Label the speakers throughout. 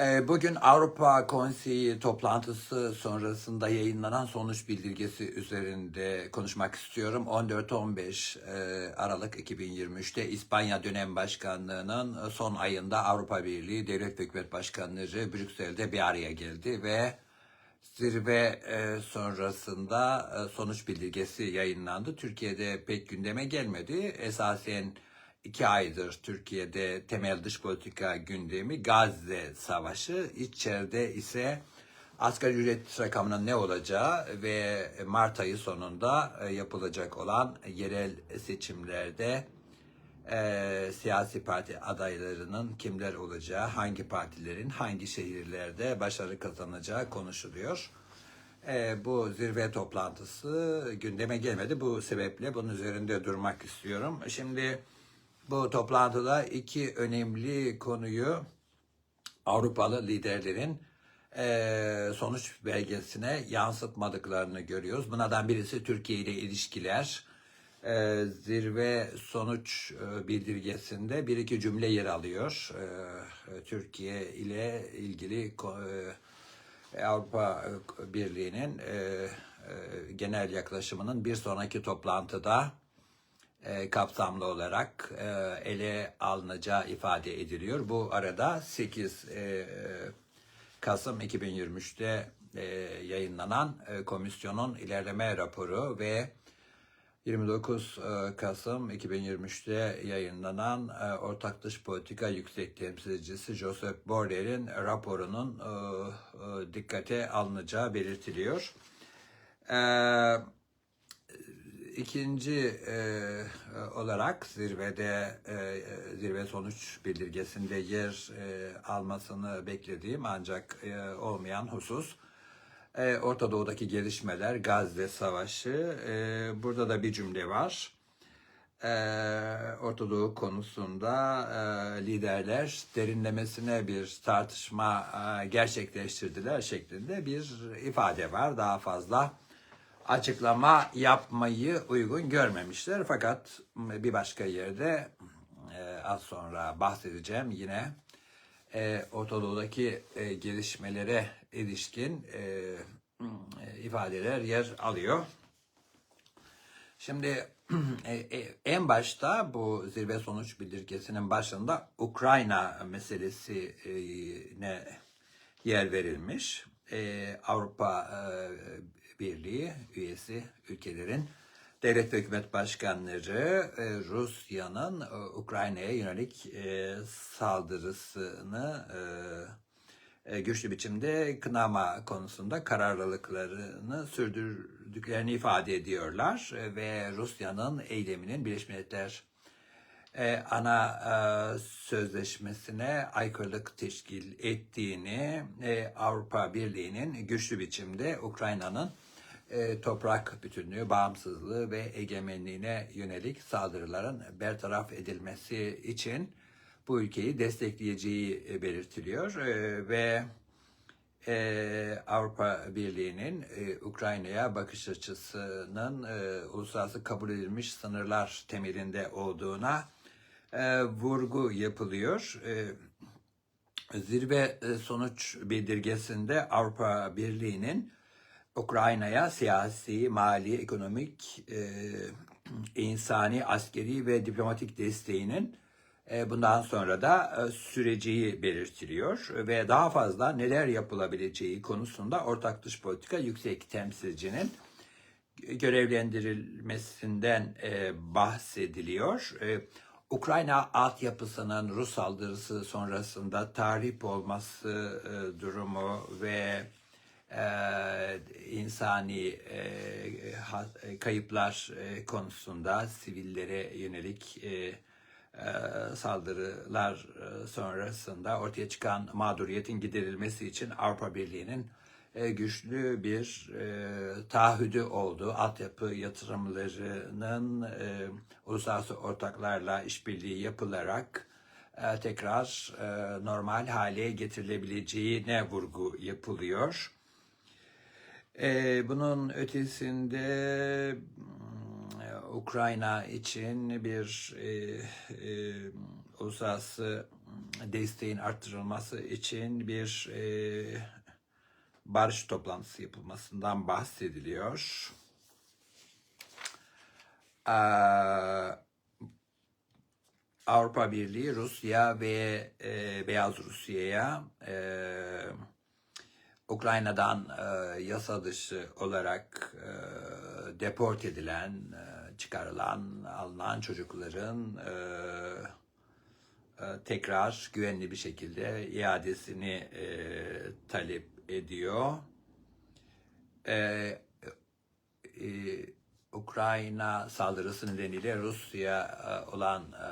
Speaker 1: Ee, Bugün Avrupa Konseyi toplantısı sonrasında yayınlanan sonuç bildirgesi üzerinde konuşmak istiyorum. 14-15 e, Aralık 2023'te İspanya dönem başkanlığının son ayında Avrupa Birliği Devlet ve Hükümet Başkanları Brüksel'de bir araya geldi ve zirve e, sonrasında e, sonuç bildirgesi yayınlandı. Türkiye'de pek gündeme gelmedi. Esasen iki aydır Türkiye'de temel dış politika gündemi Gazze Savaşı. İçeride ise asgari ücret rakamının ne olacağı ve Mart ayı sonunda e, yapılacak olan yerel seçimlerde e, siyasi parti adaylarının kimler olacağı, hangi partilerin hangi şehirlerde başarı kazanacağı konuşuluyor. E, bu zirve toplantısı gündeme gelmedi. Bu sebeple bunun üzerinde durmak istiyorum. Şimdi bu toplantıda iki önemli konuyu Avrupalı liderlerin eee, sonuç belgesine yansıtmadıklarını görüyoruz. Bunlardan birisi Türkiye ile ilişkiler. Eee, zirve sonuç e, bildirgesinde bir iki cümle yer alıyor. Eee, Türkiye ile ilgili ko- e, Avrupa e, Birliği'nin e, e, genel yaklaşımının bir sonraki toplantıda e, kapsamlı olarak e, ele alınacağı ifade ediliyor. Bu arada 8 e, Kasım 2023'te e, yayınlanan e, komisyonun ilerleme raporu ve 29 e, Kasım 2023'te yayınlanan e, Ortak Dış Politika Yüksek Temsilcisi Joseph Borrell'in raporunun e, e, dikkate alınacağı belirtiliyor. Eee İkinci e, olarak zirvede e, zirve sonuç bildirgesinde yer e, almasını beklediğim ancak e, olmayan husus e, Orta Doğu'daki gelişmeler, Gazze Savaşı. E, burada da bir cümle var. E, Orta Doğu konusunda e, liderler derinlemesine bir tartışma e, gerçekleştirdiler şeklinde bir ifade var. Daha fazla açıklama yapmayı uygun görmemişler. Fakat bir başka yerde e, az sonra bahsedeceğim yine e, Orta Doğu'daki e, gelişmelere ilişkin e, e, ifadeler yer alıyor. Şimdi e, en başta bu zirve sonuç bildirgesinin başında Ukrayna meselesine yer verilmiş. Avrupa Birliği üyesi ülkelerin devlet ve hükümet başkanları e, Rusya'nın e, Ukrayna'ya yönelik e, saldırısını güçlü biçimde kınama konusunda kararlılıklarını sürdürdüklerini ifade ediyorlar ve Rusya'nın eyleminin Birleşmiş Milletler e, ana e, sözleşmesine aykırılık teşkil ettiğini e, Avrupa Birliği'nin güçlü biçimde Ukrayna'nın e, toprak bütünlüğü, bağımsızlığı ve egemenliğine yönelik saldırıların bertaraf edilmesi için bu ülkeyi destekleyeceği e, belirtiliyor E, ve Avrupa Birliği'nin Ukrayna'ya bakış açısının uluslararası kabul edilmiş sınırlar temelinde olduğuna vurgu yapılıyor. Zirve sonuç bildirgesinde Avrupa Birliği'nin Ukrayna'ya siyasi, mali, ekonomik, e, insani, askeri ve diplomatik desteğinin e, bundan sonra da e, süreceği belirtiliyor ve daha fazla neler yapılabileceği konusunda ortak dış politika yüksek temsilcinin görevlendirilmesinden e, bahsediliyor. E, Ukrayna altyapısının Rus saldırısı sonrasında tahrip olması e, durumu ve e, insani e, ha- e, kayıplar e, konusunda sivillere yönelik e, e, saldırılar e, sonrasında ortaya çıkan mağduriyetin giderilmesi için Avrupa Birliği'nin e, güçlü bir e, taahhüdü oldu. Altyapı yatırımlarının e, uluslararası ortaklarla işbirliği yapılarak e, tekrar e, normal hale getirilebileceğine vurgu yapılıyor. E, bunun ötesinde mm, Ukrayna için bir e, e, uluslararası desteğin arttırılması için bir e, barış toplantısı yapılmasından bahsediliyor. Ee, Avrupa Birliği, Rusya ve e, Beyaz Rusya'ya e, Ukrayna'dan e, yasa dışı olarak e, deport edilen, e, çıkarılan, alınan çocukların e, e, tekrar güvenli bir şekilde iadesini e, talep ediyor. E, e, Ukrayna saldırısı nedeniyle Rusya e, olan e,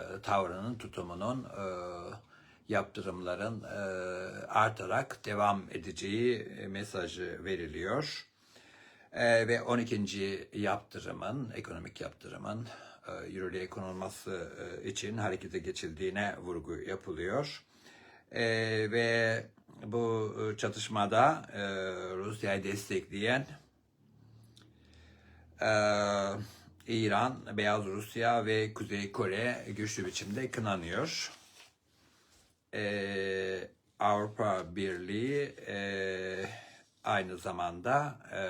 Speaker 1: e, tavrının, tutumunun, e, yaptırımların e, artarak devam edeceği e, mesajı veriliyor. E, ve 12. yaptırımın, ekonomik yaptırımın e, yürürlüğe konulması e, için harekete geçildiğine vurgu yapılıyor. Ve bu çatışmada Rusya'yı destekleyen İran, Beyaz Rusya ve Kuzey Kore güçlü biçimde kınanıyor. E, Avrupa Birliği e, aynı zamanda e,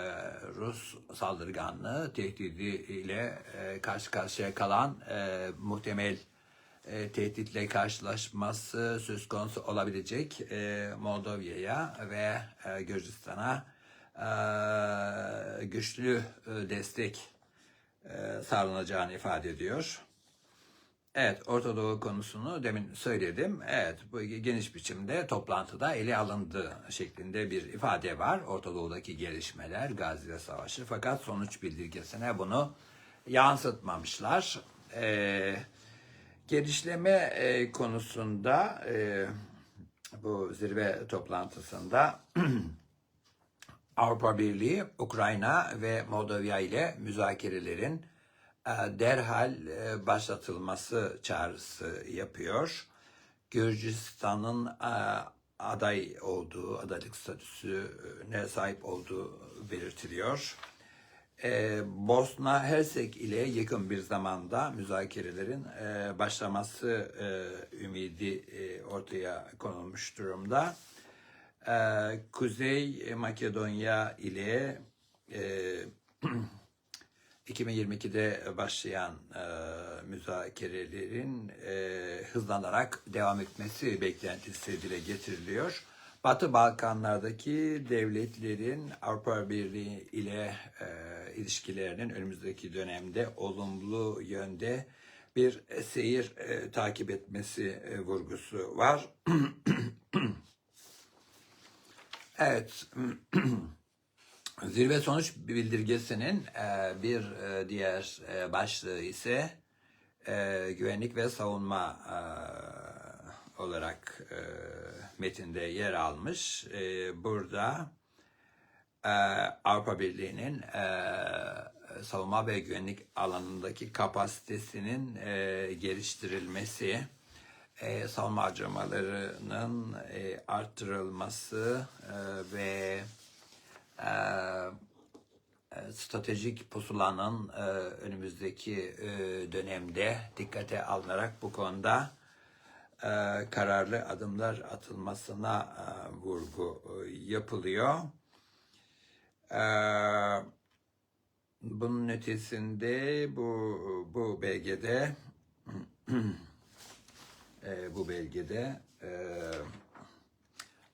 Speaker 1: Rus saldırganlığı tehdidiyle e, karşı karşıya kalan e, muhtemel e, tehditle karşılaşması söz konusu olabilecek e, Moldova'ya ve e, Gürcistan'a e, güçlü e, destek e, sağlanacağını ifade ediyor. Evet, Orta Doğu konusunu demin söyledim. Evet, bu geniş biçimde toplantıda ele alındı şeklinde bir ifade var. Orta Doğu'daki gelişmeler, Gazze Savaşı. Fakat sonuç bildirgesine bunu yansıtmamışlar. Ee, genişleme e, konusunda e, bu zirve toplantısında Avrupa Birliği, Ukrayna ve Moldova ile müzakerelerin derhal e, başlatılması çağrısı yapıyor. Gürcistan'ın e, aday olduğu, adaylık statüsüne sahip olduğu belirtiliyor. E, Bosna Hersek ile yakın bir zamanda müzakerelerin e, başlaması e, ümidi e, ortaya konulmuş durumda. E, Kuzey Makedonya ile e, 2022'de başlayan e, müzakerelerin e, hızlanarak devam etmesi beklentisi dile getiriliyor. Batı Balkanlardaki devletlerin Avrupa Birliği ile e, ilişkilerinin önümüzdeki dönemde olumlu yönde bir seyir e, takip etmesi e, vurgusu var. evet. Zirve sonuç bildirgesinin e, bir e, diğer e, başlığı ise güvenlik ve savunma olarak metinde yer almış. Burada Avrupa Birliği'nin savunma ve güvenlik alanındaki kapasitesinin geliştirilmesi, savunma harcamalarının arttırılması ve e, e, stratejik pusulanın e, önümüzdeki e, dönemde dikkate alınarak bu konuda e, kararlı adımlar atılmasına e, vurgu e, yapılıyor. E, bunun ötesinde bu bu belgede e, bu belgede e,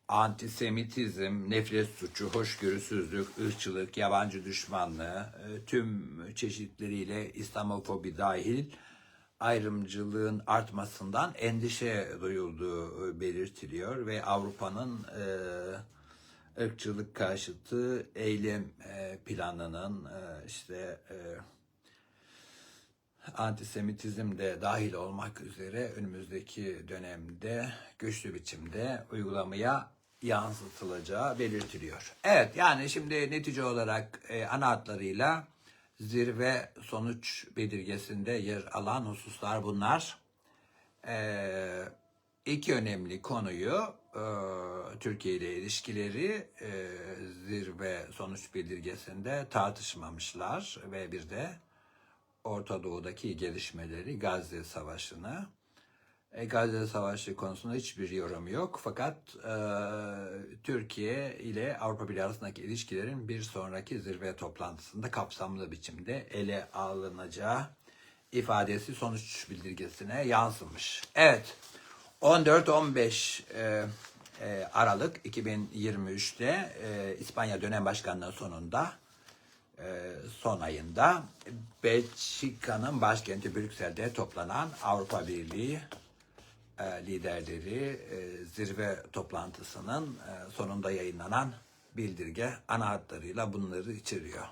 Speaker 1: antisemitizm, nefret suçu, hoşgörüsüzlük, ırkçılık, yabancı düşmanlığı, e, tüm çeşitleriyle İslamofobi dahil ayrımcılığın artmasından endişe duyulduğu e, belirtiliyor ve Avrupa'nın e, ırkçılık karşıtı eylem e, planının e, işte e, antisemitizm de dahil olmak üzere önümüzdeki dönemde güçlü biçimde uygulamaya yansıtılacağı belirtiliyor. Evet yani şimdi netice olarak e, ana hatlarıyla zirve sonuç belirgesinde yer alan hususlar bunlar. E, iki önemli konuyu e, Türkiye ile ilişkileri e, zirve sonuç belirgesinde tartışmamışlar ve bir de Orta Doğu'daki gelişmeleri, Gazze Savaşı'nı Gazze Savaşı konusunda hiçbir yorum yok. Fakat e, Türkiye ile Avrupa Birliği arasındaki ilişkilerin bir sonraki zirve toplantısında kapsamlı biçimde ele alınacağı ifadesi sonuç bildirgesine yansımış. Evet, 14-15 e, e, Aralık 2023'te e, İspanya dönem başkanlığı sonunda e, son ayında Belçika'nın başkenti Brüksel'de toplanan Avrupa Birliği liderleri e, zirve toplantısının e, sonunda yayınlanan bildirge ana hatlarıyla bunları içeriyor.